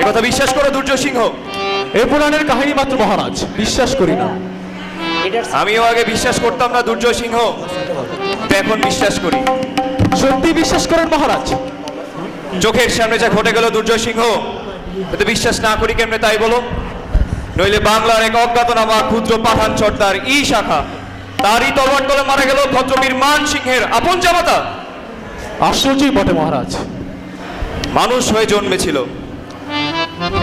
একথা বিশ্বাস করো দুর্জয় সিংহ। এ পুরাণের কাহিনী মাত্র মহারাজ বিশ্বাস করি না। আমিও আগে বিশ্বাস করতাম না দুর্জয় সিংহ। এখন বিশ্বাস করি। সত্যি বিশ্বাস করেন মহারাজ? চোখের সামনে যা ঘটে গেল দুর্জয় সিংহ এতে বিশ্বাস না করি কেমনে তাই বলো? নইলে বাংলার এক অজ্ঞাতনামা ক্ষুদ্র পাঠান সর্দার ই শাখা তারই তলবার তলে মারা গেল ভদ্রবীর মান সিংহের আপন জামাতা। আশ্চর্যই বটে মহারাজ। মানুষ হয়ে জন্মেছিল।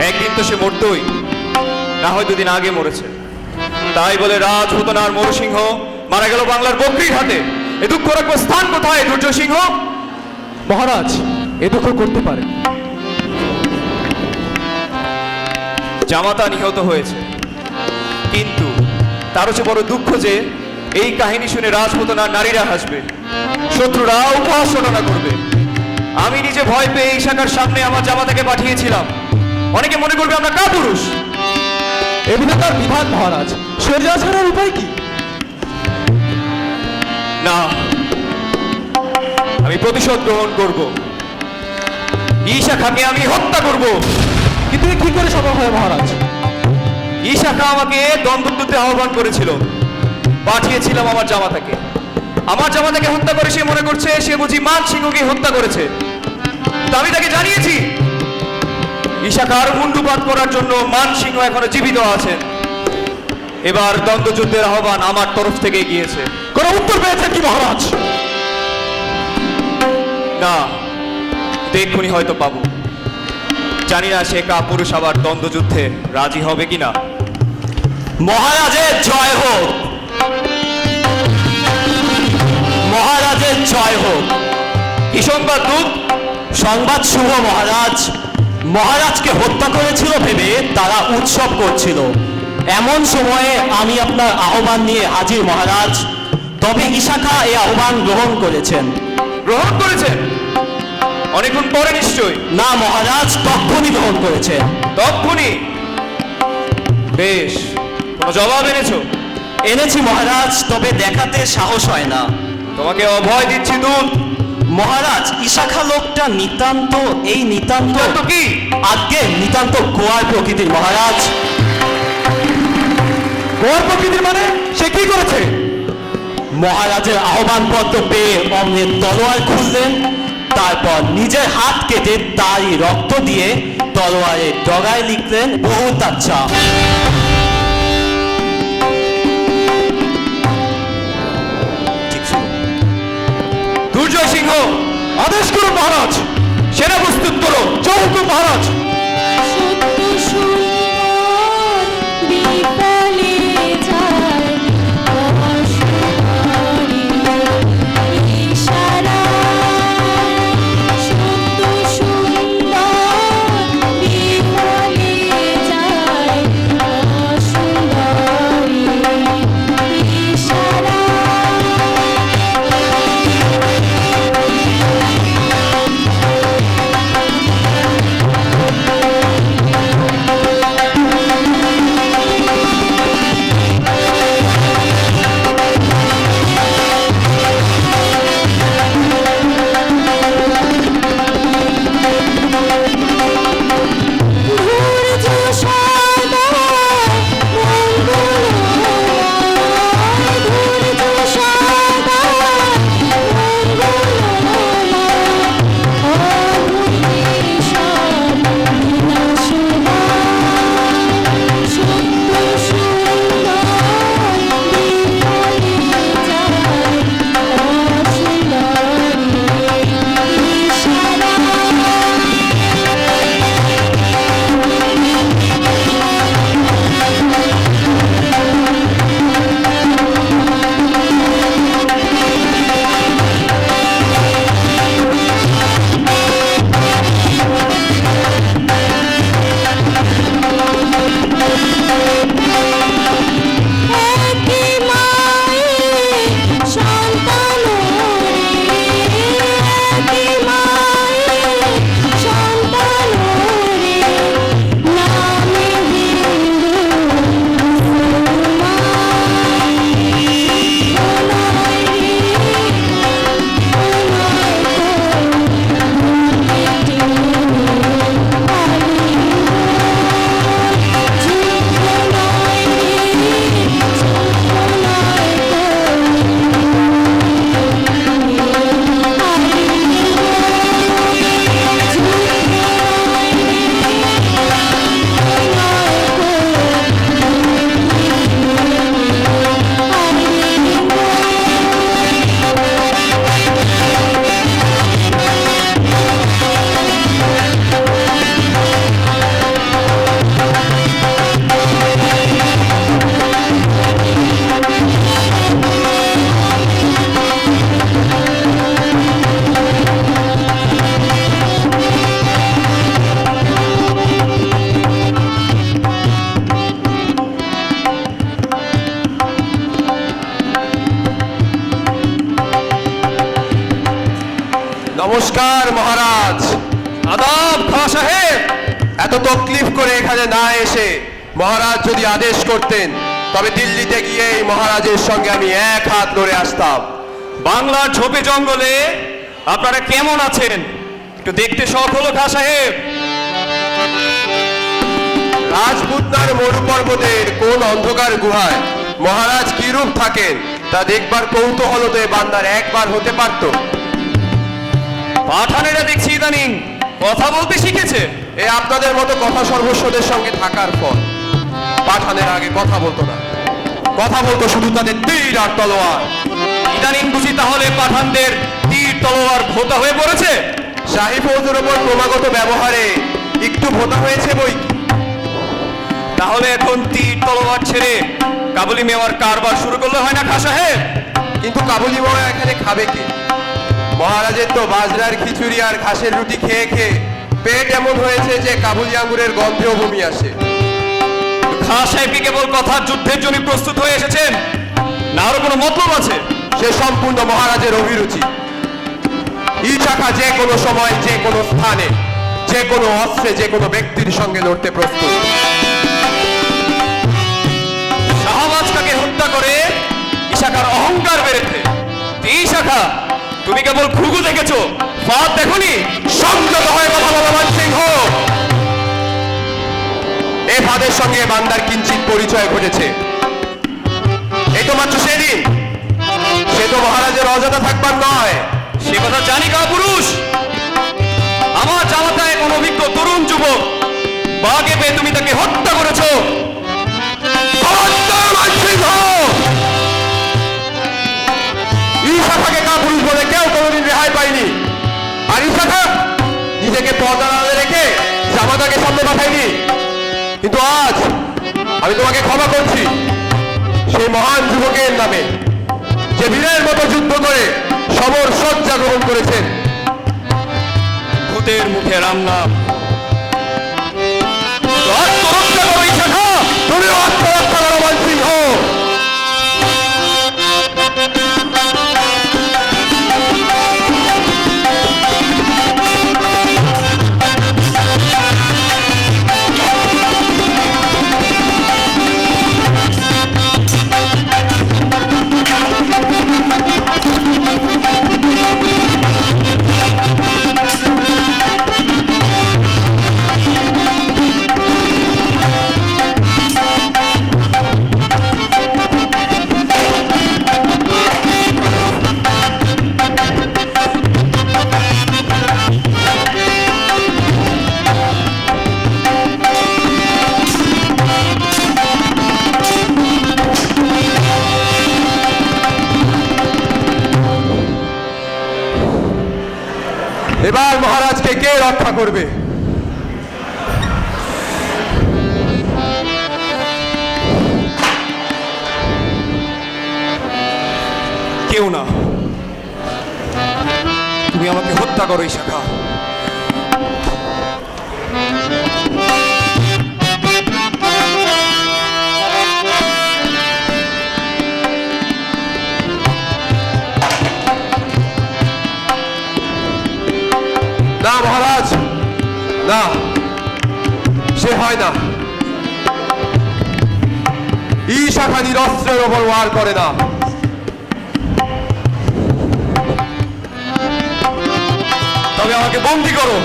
একদিন তো সে মরতই, না হয় দুদিন আগে মরেছে। তাই বলে রাজ হতনার মরুসিংহ মারা গেল বাংলার বকরির হাতে। এ দুঃখ রাখব স্থান কোথায় দুর্জয় সিংহ মহারাজ, এ দুঃখ করতে পারে। জামাতা নিহত হয়েছে। কিন্তু তারও চেয়ে বড় দুঃখ যে এই কাহিনী শুনে রাজপুতনার নারীরা হাসবে। শত্রুরা উপহাস রটনা করবে। আমি নিজে ভয় পেয়ে এই শাখার সামনে আমার জামাতাকে পাঠিয়েছিলাম। অনেকে মনে করবে আমরা কা পুরুষ? এ বিধাতার বিধান মহারাজ সরিয়া ছাড়ার উপায় কি? না আমি প্রতিশোধ গ্রহণ করব। ঈশাখাকে আমি হত্যা করব। কিন্তু কি করে সম্ভব হয় মহারাজ? ঈশাখা আমাকে দ্বন্দ্বযুদ্ধে আহ্বান করেছিল। পাঠিয়েছিলাম আমার জামাতাকে। আমার জামাতাকে হত্যা করে সে মনে করছে সে বুঝি মান সিংহকে হত্যা করেছে। তা আমি তাকে জানিয়েছি। ঈশাখার মুন্ডুপাত করার জন্য মান সিংহ এখনও জীবিত আছেন এবার দ্বন্দ্বযুদ্ধের আহ্বান আমার তরফ থেকে গিয়েছে। কোনো উত্তর পেয়েছেন কি মহারাজ? না দেখুনি হয়তো পাবো। জানি না সে কা পুরুষ আবার দ্বন্দ্বযুদ্ধে রাজি হবে কিনা। মহারাজের জয় হোক। মহারাজের জয় হোক। কি সংবাদ, দূত? সংবাদ শুভ মহারাজ। মহারাজকে হত্যা করেছিল ভেবে তারা উৎসব করছিল। এমন সময়ে আমি আপনার আহ্বান নিয়ে হাজির মহারাজ তবে ইশাখা এই আহ্বান গ্রহণ করেছেন। গ্রহণ করেছেন? অনেকক্ষণ পরে নিশ্চয়ই। না মহারাজ তখনই গ্রহণ করেছেন। তখনই বেশ কোনো জবাব এনেছো? এনেছি মহারাজ তবে দেখাতে সাহস হয় না। তোমাকে অভয় দিচ্ছি দূত। মহারাজ ইশাখা লোকটা নিতান্ত এই নিতান্ত কি? আজকে নিতান্ত গোয়ার প্রকৃতির মহারাজ। গোয়ার প্রকৃতির মানে? সে কি করেছে? মহারাজের আহ্বানপত্র পেয়ে অমনের তলোয়ার খুললেন তারপর নিজের হাত কেটে তারই রক্ত দিয়ে তলোয়ারে ডগায় লিখলেন বহুত আচ্ছা দুর্জয় সিংহ আদেশ করুন মহারাজ। সেনা প্রস্তুত করো। চৌক মহারাজ। নমস্কার মহারাজ। আদাব খাঁ সাহেব, এত তকলিফ করে এখানে না এসে মহারাজ যদি আদেশ করতেন, তবে দিল্লিতে গিয়ে এই মহারাজের সঙ্গে আমি এক হাত ধরে আসতাম। বাংলার ঝোপে জঙ্গলে আপনারা কেমন আছেন? একটু দেখতে শখ হলো খাঁ সাহেব। রাজপুতনার মরু পর্বতের কোন অন্ধকার গুহায় মহারাজ কিরূপ থাকেন, তা দেখবার কৌতূহলতে বান্দার একবার হতে পারত। পাঠানেরা দেখছি ইদানিং কথা বলতে শিখেছে। এ আপনাদের মতো কথা সর্বস্বদের সঙ্গে থাকার ফল পাঠানের আগে কথা বলতো না। কথা বলতো শুধু তাদের তীর আর তলোয়ার। ইদানিং বুঝি তাহলে পাঠানদের তীর, তলোয়ার ভোতা হয়ে পড়েছে? শাহী ফৌজের ওপর ক্রমাগত ব্যবহারে একটু ভোতা হয়েছে বই? তাহলে এখন তীর, তলোয়ার ছেড়ে কাবুলি মেওয়ার কারবার শুরু করলে হয় না খাঁ সাহেব কিন্তু কাবুলি মহা এখানে খাবে কে? মহারাজের তো বাজরার খিচুড়ি আর ঘাসের রুটি খেয়ে খেয়ে পেট এমন হয়েছে যে কাবুলি আঙ্গুরের গন্ধেও বমি আসে। খাঁ সাহেব কি কেবল কথার যুদ্ধের জন্য প্রস্তুত হয়ে এসেছেন? না আরও কোনো মতলব আছে? সে সম্পূর্ণ মহারাজের অভিরুচি। ইচাকা যে কোনো সময় যে কোনো স্থানে যে কোনো অস্ত্রে যে কোনো ব্যক্তির সঙ্গে লড়তে প্রস্তুত। শাহবাজটাকে হত্যা করে ইশাখার অহংকার বেড়েছে। এই শাখা তুমি কেবল ঘুঘু দেখেছ। ফাঁদ দেখনি? সংযত হয়ে কথা বলো সিংহ। এ ফাদের সঙ্গে বান্দার কিঞ্চিত পরিচয় ঘটেছে। এই তো মাত্র সেদিন। সে তো মহারাজের অজাতা থাকবার নয়। সে কথা জানি কা পুরুষ? আমার জামাতায় কোন অভিজ্ঞ তরুণ যুবক। বাগে পেয়ে তুমি তাকে হত্যা কোনোদিন আরিফা খান নিজেকে পর্দার আড়ালে রেখে জামাতাকে সামনে পাঠায়নি কিন্তু আজ আমি তোমাকে ক্ষমা করছি সেই মহান যুবকের নামে, যে বীরের মতো যুদ্ধ করে সমর সজ্জা গ্রহণ করেছেন। ভূতের মুখে রাম নাম। এবার মহারাজকে কে রক্ষা করবে? কেউ না। তুমি আমাকে হত্যা করো এই শাখা। না, সে হয় না। ই শাখা নিরস্ত্রের ওপর ওয়ার করে না। তবে আমাকে বন্দি করো।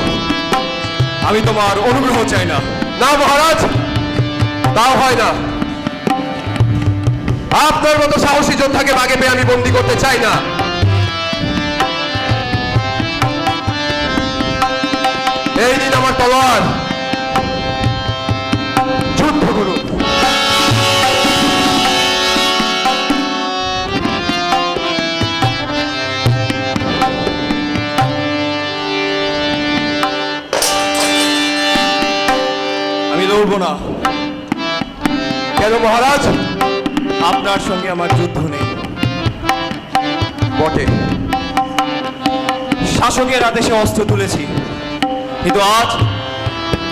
আমি তোমার অনুগ্রহ চাই না। না, মহারাজ, তাও হয় না। আপনার মতো সাহসী যোদ্ধাকে বাগে পেয়ে আমি বন্দি করতে চাই না। এই দিন আমার তলোয়ার। যুদ্ধ করুন। আমি লড়বো না। কেন মহারাজ? আপনার সঙ্গে আমার যুদ্ধ নেই। বটে। শাসকের আদেশে অস্ত্র তুলেছি। কিন্তু আজ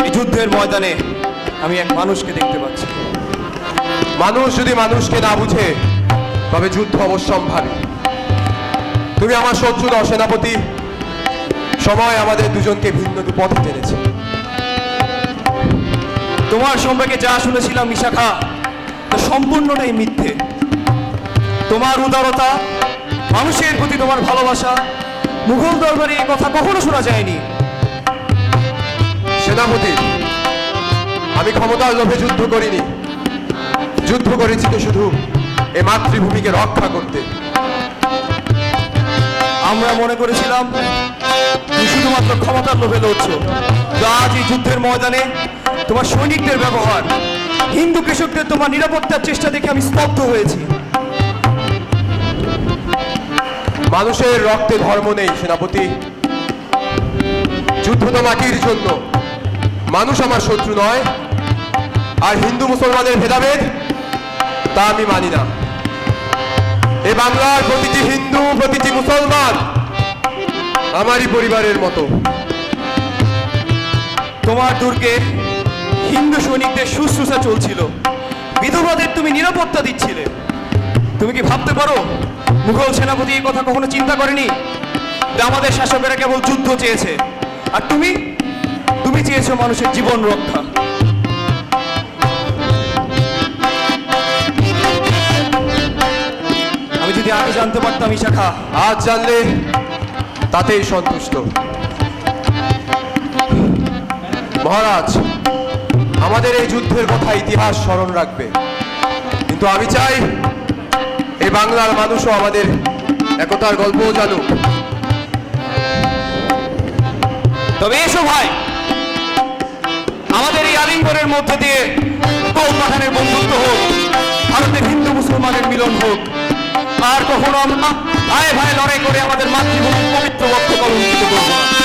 এই যুদ্ধের ময়দানে আমি এক মানুষকে দেখতে পাচ্ছি। মানুষ যদি মানুষকে না বুঝে, তবে যুদ্ধ অবশ্যম্ভাবী। তুমি আমার শত্রু নও, সেনাপতি। সময় আমাদের দুজনকে ভিন্ন পথে টেনেছে। তোমার সম্পর্কে যা শুনেছিলাম বিশাখা তা সম্পূর্ণটাই মিথ্যে। তোমার উদারতা, মানুষের প্রতি তোমার ভালোবাসা, মুঘল দরবারে এই কথা কখনো শোনা যায়নি। সেনাপতি, আমি ক্ষমতার লোভে যুদ্ধ করিনি। যুদ্ধ করেছি তো শুধু এ মাতৃভূমিকে রক্ষা করতে। আমরা মনে করেছিলাম শুধুমাত্র ক্ষমতার লোভে লড়ছো আজ এই যুদ্ধের ময়দানে তোমার সৈনিকদের ব্যবহার, হিন্দু কৃষকদের তোমার নিরাপত্তার চেষ্টা দেখে আমি স্তব্ধ হয়েছি। মানুষের রক্তে ধর্ম নেই, সেনাপতি। যুদ্ধ তো মাটির জন্য। মানুষ আমার শত্রু নয়, আর হিন্দু মুসলমানের ভেদাভেদ তা আমি মানি না। এ বাংলার প্রতিটি হিন্দু, প্রতিটি মুসলমান আমারই পরিবারের মতো। তোমার দুর্গে হিন্দু সৈনিকদের শুশ্রূষা চলছিল। বিধবাদের তুমি নিরাপত্তা দিচ্ছিলে। তুমি কি ভাবতে পারো, মুঘল সেনাপতি এই কথা কখনো চিন্তা করেনি যে আমাদের শাসকেরা কেবল যুদ্ধ চেয়েছে? আর তুমি? তুমি চেয়েছো মানুষের জীবন রক্ষা। আমি যদি আগে জানতে পারতাম ইশাখা, আজ জানলে তাতেই সন্তুষ্ট। মহারাজ, আমাদের এই যুদ্ধের কথা ইতিহাস স্মরণ রাখবে। কিন্তু আমি চাই এই বাংলার মানুষও আমাদের একতার গল্পও জানুক। তবে এসো ভাই। আমাদের এই আলিঙ্গনের মধ্যে দিয়ে কৌ পাঠানের বন্ধুত্ব হোক, ভারতের হিন্দু মুসলমানের মিলন হোক, আর কখনো আমরা ভাই ভাই লড়াই করে আমাদের মাতৃভূমির পবিত্র বক্ষ কলঙ্কিত করব।